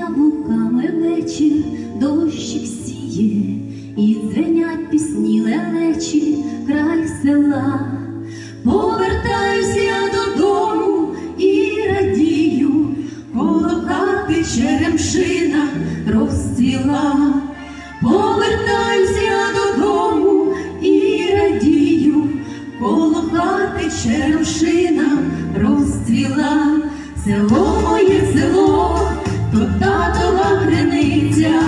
Яблуками вечір, дощик сіє, і дзвенять пісні лелечі, край села. Повертаюсь я додому і радію, коло хати черемшина розцвіла. Повертаюсь я додому і радію, коло хати черемшина розцвіла. Село, то татова криниця,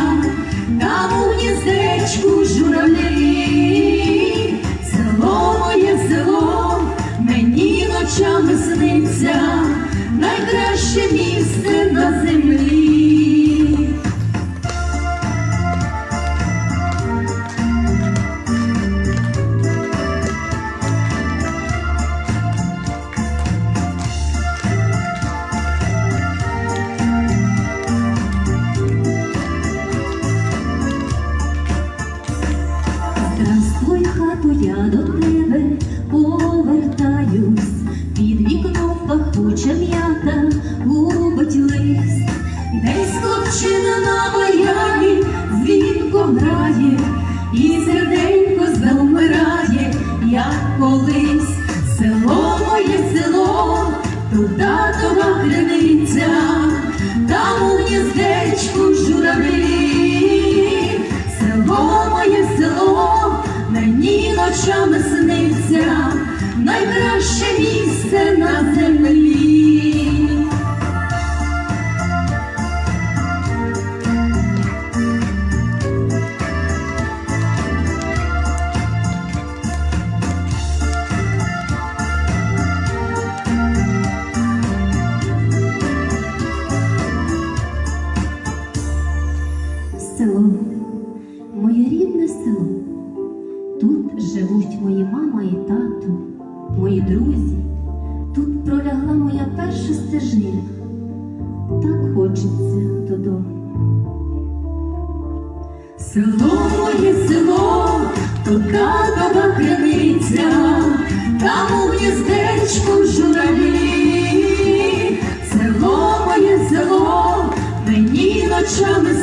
там у гніздечку журавлі. Село моє село, мені ночами сниться, найкраще місце лист, десь хлопчина на баяні дзвінко грає, і серденько завмирає, як колись. Село моє село, тут татова криниця, там у гніздечку журавлі. Село моє село, мені ночами сниться, найкраще місце на землі. Живуть мої мама і тато, мої друзі. Тут пролягла моя перша стежина. Так хочеться додому. Село моє село, тут татова криниця, там у гніздечку журавлі. Село моє село, мені ночами